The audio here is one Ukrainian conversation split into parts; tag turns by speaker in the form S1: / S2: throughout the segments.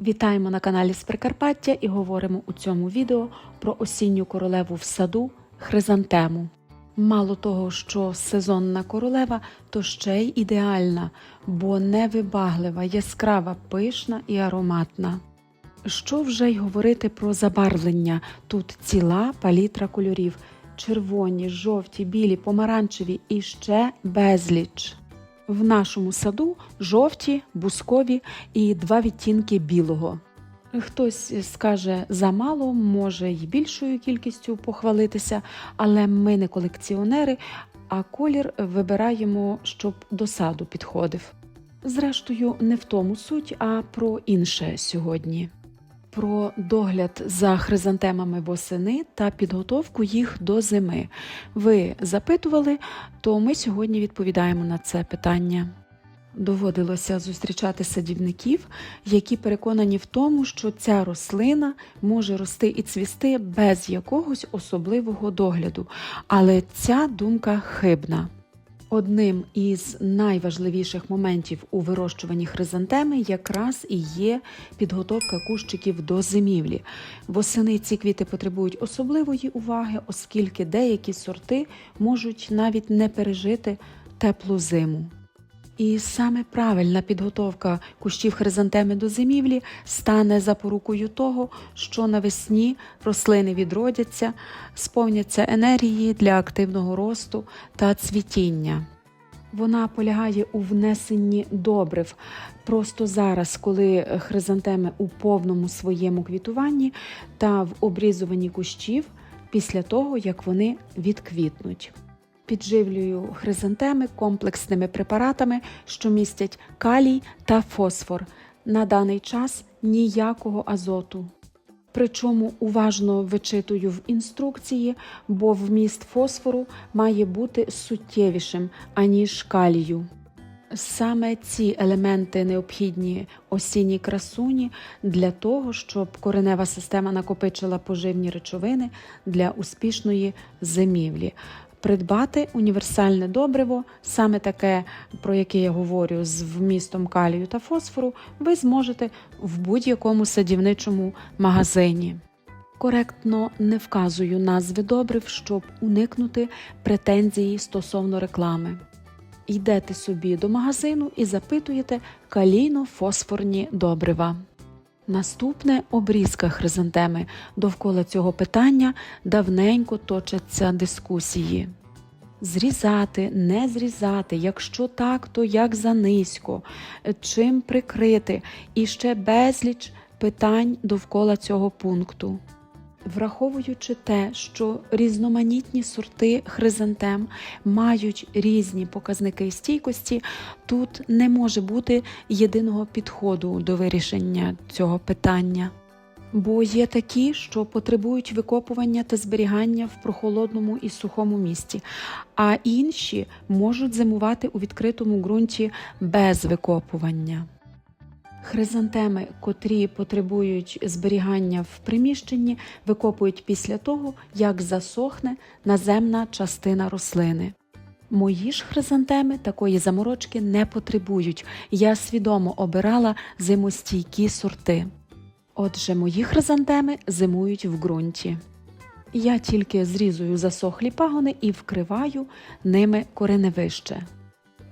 S1: Вітаємо на каналі з Прикарпаття і говоримо у цьому відео про осінню королеву в саду хризантему. Мало того, що сезонна королева, то ще й ідеальна, бо невибаглива, яскрава, пишна і ароматна. Що вже й говорити про забарвлення? Тут ціла палітра кольорів: червоні, жовті, білі, помаранчеві і ще безліч. В нашому саду жовті, бускові і два відтінки білого. Хтось скаже замало, може й більшою кількістю похвалитися, але ми не колекціонери, а колір вибираємо, щоб до саду підходив. Зрештою, не в тому суть, а про інше сьогодні. Про догляд за хризантемами восени та підготовку їх до зими. Ви запитували, то ми сьогодні відповідаємо на це питання. Доводилося зустрічати садівників, які переконані в тому, що ця рослина може рости і цвісти без якогось особливого догляду, але ця думка хибна. Одним із найважливіших моментів у вирощуванні хризантеми якраз і є підготовка кущиків до зимівлі. Восени ці квіти потребують особливої уваги, оскільки деякі сорти можуть навіть не пережити теплу зиму. І саме правильна підготовка кущів хризантеми до зимівлі стане запорукою того, що навесні рослини відродяться, сповняться енергії для активного росту та цвітіння. Вона полягає у внесенні добрив просто зараз, коли хризантеми у повному своєму квітуванні та в обрізуванні кущів після того, як вони відквітнуть. Підживлюю хризантеми комплексними препаратами, що містять калій та фосфор. На даний час ніякого азоту. Причому уважно вичитую в інструкції, бо вміст фосфору має бути суттєвішим, аніж калію. Саме ці елементи необхідні осінній красуні для того, щоб коренева система накопичила поживні речовини для успішної зимівлі придбати універсальне добриво, саме таке, про яке я говорю, з вмістом калію та фосфору, ви зможете в будь-якому садівничому магазині. Коректно не вказую назви добрив, щоб уникнути претензії стосовно реклами. Йдете собі до магазину і запитуєте калійно-фосфорні добрива. Наступне обрізка хризантеми. Довкола цього питання давненько точаться дискусії. Зрізати, не зрізати, якщо так, то як занизько, чим прикрити, і ще безліч питань довкола цього пункту. Враховуючи те, що різноманітні сорти хризантем мають різні показники стійкості, тут не може бути єдиного підходу до вирішення цього питання. Бо є такі, що потребують викопування та зберігання в прохолодному і сухому місці, а інші можуть зимувати у відкритому ґрунті без викопування. Хризантеми, котрі потребують зберігання в приміщенні, викопують після того, як засохне наземна частина рослини. Мої ж хризантеми такої заморочки не потребують. Я свідомо обирала зимостійкі сорти. Отже, мої хризантеми зимують в ґрунті. Я тільки зрізую засохлі пагони і вкриваю ними кореневище.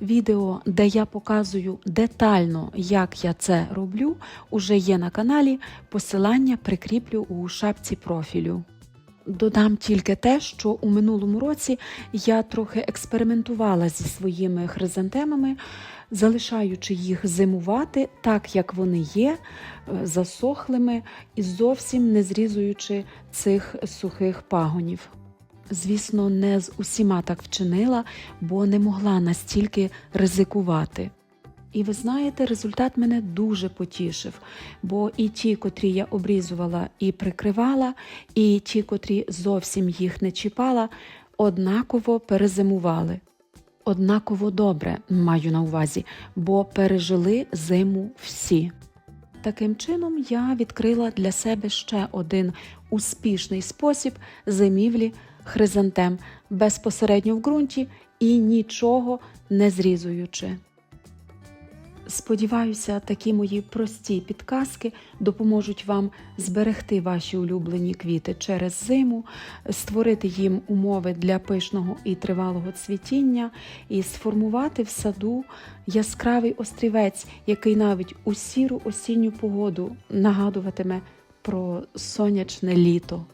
S1: Відео, де я показую детально, як я це роблю, уже є на каналі. Посилання прикріплю у шапці профілю. Додам тільки те, що у минулому році я трохи експериментувала зі своїми хризантемами, залишаючи їх зимувати так, як вони є, засохлими і зовсім не зрізуючи цих сухих пагонів. Звісно, не з усіма так вчинила, бо не могла настільки ризикувати. І ви знаєте, результат мене дуже потішив, бо і ті, котрі я обрізувала і прикривала, і ті, котрі зовсім їх не чіпала, однаково перезимували. Однаково добре маю на увазі, бо пережили зиму всі. Таким чином, я відкрила для себе ще один успішний спосіб зимівлі хризантем безпосередньо в ґрунті і нічого не зрізуючи. Сподіваюся, такі мої прості підказки допоможуть вам зберегти ваші улюблені квіти через зиму, створити їм умови для пишного і тривалого цвітіння і сформувати в саду яскравий острівець, який навіть у сіру осінню погоду нагадуватиме про сонячне літо.